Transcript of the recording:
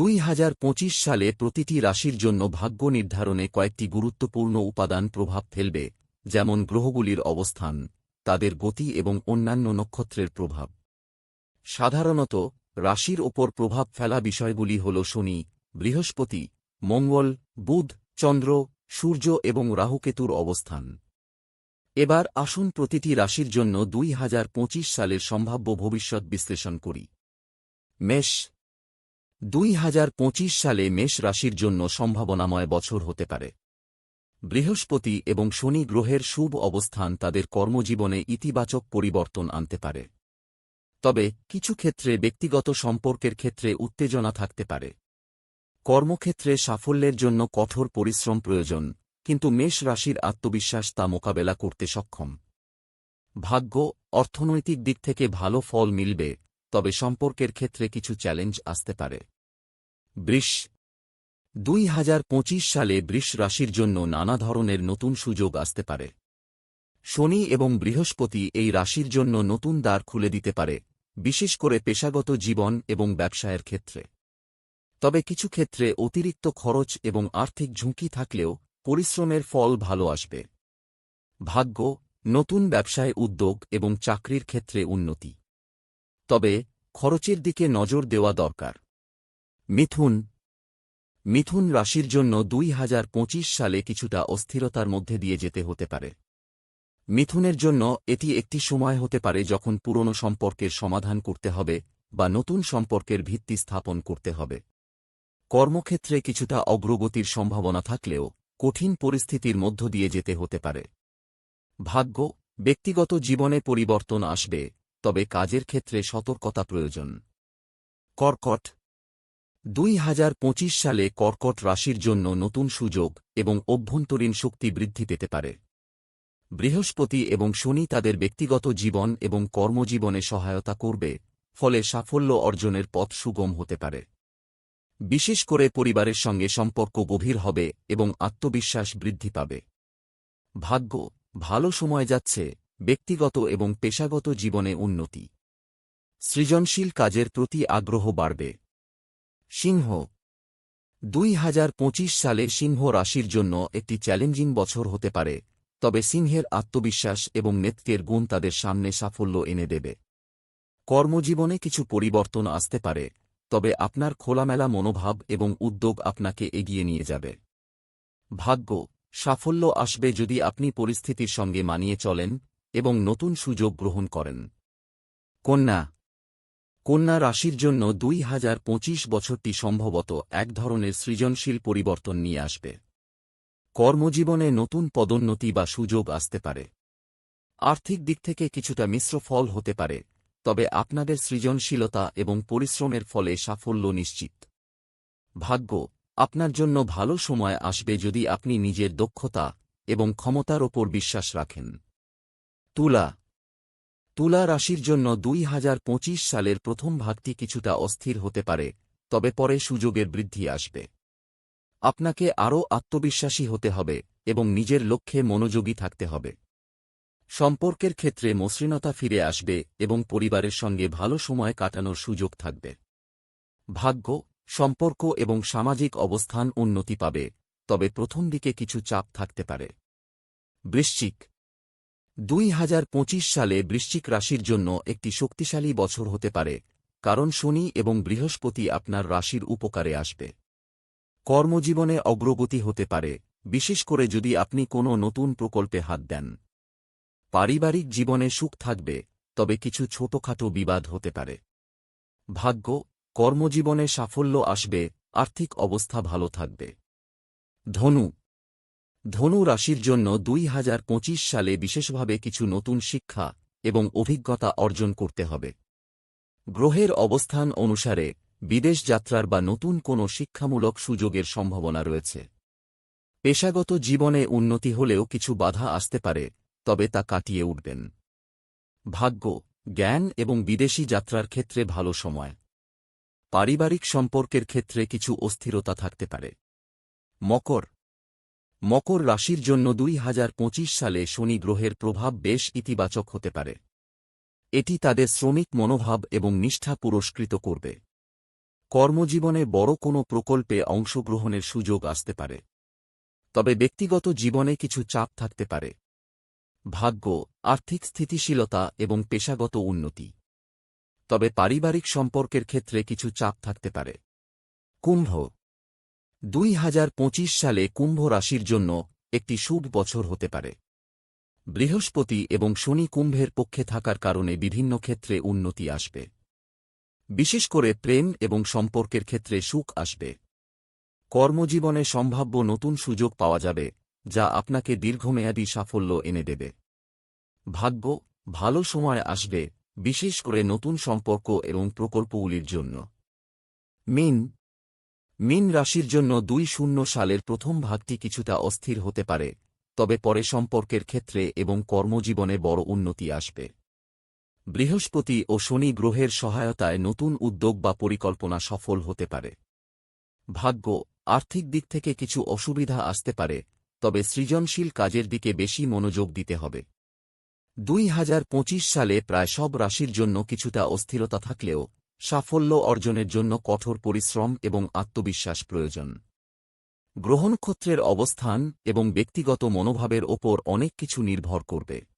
দুই হাজার পঁচিশ সালে প্রতিটি রাশির জন্য ভাগ্য নির্ধারণে কয়েকটি গুরুত্বপূর্ণ উপাদান প্রভাব ফেলবে, যেমন গ্রহগুলির অবস্থান, তাদের গতি এবং অন্যান্য নক্ষত্রের প্রভাব। সাধারণত, রাশির ওপর প্রভাব ফেলা বিষয়গুলি হল শনি, বৃহস্পতি, মঙ্গল, বুধ, চন্দ্র, সূর্য এবং রাহুকেতুর অবস্থান। এবার আসুন প্রতিটি রাশির জন্য দুই হাজার পঁচিশ সালের সম্ভাব্য ভবিষ্যৎ বিশ্লেষণ করি। মেষ দুই হাজার পঁচিশ সালে মেষ রাশির জন্য সম্ভাবনাময় বছর হতে পারে। বৃহস্পতি এবং শনি গ্রহের শুভ অবস্থান তাদের কর্মজীবনে ইতিবাচক পরিবর্তন আনতে পারে। তবে কিছু ক্ষেত্রে ব্যক্তিগত সম্পর্কের ক্ষেত্রে উত্তেজনা থাকতে পারে। কর্মক্ষেত্রে সাফল্যের জন্য কঠোর পরিশ্রম প্রয়োজন, কিন্তু মেষ রাশির আত্মবিশ্বাস তা মোকাবেলা করতে সক্ষম। ভাগ্য, অর্থনৈতিক দিক থেকে ভালো ফল মিলবে তবে সম্পর্কের ক্ষেত্রে কিছু চ্যালেঞ্জ আসতে পারে। বৃষ। দুই হাজার পঁচিশ সালে বৃষ রাশির জন্য নানা ধরনের নতুন সুযোগ আসতে পারে। শনি এবং বৃহস্পতি এই রাশির জন্য নতুন দ্বার খুলে দিতে পারে, বিশেষ করে পেশাগত জীবন এবং ব্যবসায়ের ক্ষেত্রে। তবে কিছু ক্ষেত্রে অতিরিক্ত খরচ এবং আর্থিক ঝুঁকি থাকলেও পরিশ্রমের ফল ভালো আসবে। ভাগ্য, নতুন ব্যবসায় উদ্যোগ এবং চাকরির ক্ষেত্রে উন্নতি। তবে খরচের দিকে নজর দেওয়া দরকার। মিথুন। মিথুন রাশির জন্য দুই হাজার পঁচিশ সালে কিছুটা অস্থিরতার মধ্যে দিয়ে যেতে হতে পারে। মিথুনের জন্য এটি একটি সময় হতে পারে যখন পুরনো সম্পর্কের সমাধান করতে হবে বা নতুন সম্পর্কের ভিত্তি স্থাপন করতে হবে। কর্মক্ষেত্রে কিছুটা অগ্রগতির সম্ভাবনা থাকলেও কঠিন পরিস্থিতির মধ্য দিয়ে যেতে হতে পারে। ভাগ্য। ব্যক্তিগত জীবনে পরিবর্তন আসবে। তবে কাজের ক্ষেত্রে সতর্কতা প্রয়োজন। কর্কট। দুই হাজার পঁচিশ সালে কর্কট রাশির জন্য নতুন সুযোগ এবং অভ্যন্তরীণ শক্তি বৃদ্ধি পেতে পারে। বৃহস্পতি এবং শনি তাদের ব্যক্তিগত জীবন এবং কর্মজীবনে সহায়তা করবে, ফলে সাফল্য অর্জনের পথ সুগম হতে পারে। বিশেষ করে পরিবারের সঙ্গে সম্পর্ক গভীর হবে এবং আত্মবিশ্বাস বৃদ্ধি পাবে। ভাগ্য। ভালো সময় যাচ্ছে ব্যক্তিগত এবং পেশাগত জীবনে উন্নতি। সৃজনশীল কাজের প্রতি আগ্রহ বাড়বে। সিংহ। দুই হাজার পঁচিশ সালে সিংহ রাশির জন্য একটি চ্যালেঞ্জিং বছর হতে পারে, তবে সিংহের আত্মবিশ্বাস এবং নেতৃত্বের গুণ তাদের সামনে সাফল্য এনে দেবে। কর্মজীবনে কিছু পরিবর্তন আসতে পারে, তবে আপনার খোলামেলা মনোভাব এবং উদ্যোগ আপনাকে এগিয়ে নিয়ে যাবে। ভাগ্য। সাফল্য আসবে যদি আপনি পরিস্থিতির সঙ্গে মানিয়ে চলেন এবং নতুন সুযোগ গ্রহণ করেন। কন্যা। কন্যা রাশির জন্য দুই হাজার পঁচিশ বছরটি সম্ভবত এক ধরনের সৃজনশীল পরিবর্তন নিয়ে আসবে। কর্মজীবনে নতুন পদোন্নতি বা সুযোগ আসতে পারে। আর্থিক দিক থেকে কিছুটা মিশ্র ফল হতে পারে, তবে আপনাদের সৃজনশীলতা এবং পরিশ্রমের ফলে সাফল্য নিশ্চিত। ভাগ্য। আপনার জন্য ভালো সময় আসবে যদি আপনি নিজের দক্ষতা এবং ক্ষমতার ওপর বিশ্বাস রাখেন। তুলা। তুলা রাশির জন্য দুই হাজার পঁচিশ সালের প্রথম ভাগটি কিছুটা অস্থির হতে পারে, তবে পরে সুযোগের বৃদ্ধি আসবে। আপনাকে আরও আত্মবিশ্বাসী হতে হবে এবং নিজের লক্ষ্যে মনোযোগী থাকতে হবে। সম্পর্কের ক্ষেত্রে মসৃণতা ফিরে আসবে এবং পরিবারের সঙ্গে ভালো সময় কাটানোর সুযোগ থাকবে। ভাগ্য, সম্পর্ক এবং সামাজিক অবস্থান উন্নতি পাবে, তবে প্রথম দিকে কিছু চাপ থাকতে পারে। বৃশ্চিক দুই হাজার পঁচিশ সালে বৃশ্চিক রাশির জন্য একটি শক্তিশালী বছর হতে পারে, কারণ শনি এবং বৃহস্পতি আপনার রাশির উপকারে আসবে। কর্মজীবনে অগ্রগতি হতে পারে, বিশেষ করে যদি আপনি কোনো নতুন প্রকল্পে হাত দেন। পারিবারিক জীবনে সুখ থাকবে, তবে কিছু ছোটখাটো বিবাদ হতে পারে। ভাগ্য, কর্মজীবনে সাফল্য আসবে, আর্থিক অবস্থা ভালো থাকবে। ধনু ধনু রাশির জন্য দুই হাজার পঁচিশ সালে বিশেষভাবে কিছু নতুন শিক্ষা এবং অভিজ্ঞতা অর্জন করতে হবে। গ্রহের অবস্থান অনুসারে বিদেশ যাত্রার বা নতুন কোনো শিক্ষামূলক সুযোগের সম্ভাবনা রয়েছে। পেশাগত জীবনে উন্নতি হলেও কিছু বাধা আসতে পারে, তবে তা কাটিয়ে উঠবেন। ভাগ্য, জ্ঞান এবং বিদেশি যাত্রার ক্ষেত্রে ভালো সময়। পারিবারিক সম্পর্কের ক্ষেত্রে কিছু অস্থিরতা থাকতে পারে। মকর মকর রাশির জন্য দুই হাজার পঁচিশ সালে শনি গ্রহের প্রভাব বেশ ইতিবাচক হতে পারে। এটি তাদের শ্রমিক মনোভাব এবং নিষ্ঠা পুরস্কৃত করবে। কর্মজীবনে বড় কোনো প্রকল্পে অংশগ্রহণের সুযোগ আসতে পারে। তবে ব্যক্তিগত জীবনে কিছু চাপ থাকতে পারে। ভাগ্য, আর্থিক স্থিতিশীলতা এবং পেশাগত উন্নতি। তবে পারিবারিক সম্পর্কের ক্ষেত্রে কিছু চাপ থাকতে পারে। কুম্ভ দুই হাজার পঁচিশ সালে কুম্ভ রাশির জন্য একটি শুভ বছর হতে পারে। বৃহস্পতি এবং শনি কুম্ভের পক্ষে থাকার কারণে বিভিন্ন ক্ষেত্রে উন্নতি আসবে। বিশেষ করে প্রেম এবং সম্পর্কের ক্ষেত্রে সুখ আসবে। কর্মজীবনে সম্ভাব্য নতুন সুযোগ পাওয়া যাবে, যা আপনাকে দীর্ঘমেয়াদী সাফল্য এনে দেবে। ভাগ্য ভালো সময় আসবে, বিশেষ করে নতুন সম্পর্ক এবং প্রকল্পগুলির জন্য। মিন মিন রাশির জন্য দুই শূন্য সালের প্রথম ভাগটি কিছুটা অস্থির হতে পারে, তবে পরে সম্পর্কের ক্ষেত্রে এবং কর্মজীবনে বড় উন্নতি আসবে। বৃহস্পতি ও শনি গ্রহের সহায়তায় নতুন উদ্যোগ বা পরিকল্পনা সফল হতে পারে। ভাগ্য, আর্থিক দিক থেকে কিছু অসুবিধা আসতে পারে, তবে সৃজনশীল কাজের দিকে বেশি মনোযোগ দিতে হবে। দুই হাজার পঁচিশ সালে প্রায় সব রাশির জন্য কিছুটা অস্থিরতা থাকলেও সাফল্য অর্জনের জন্য কঠোর পরিশ্রম এবং আত্মবিশ্বাস প্রয়োজন। গ্রহণক্ষত্রের অবস্থান এবং ব্যক্তিগত মনোভাবের ওপর অনেক কিছু নির্ভর করবে।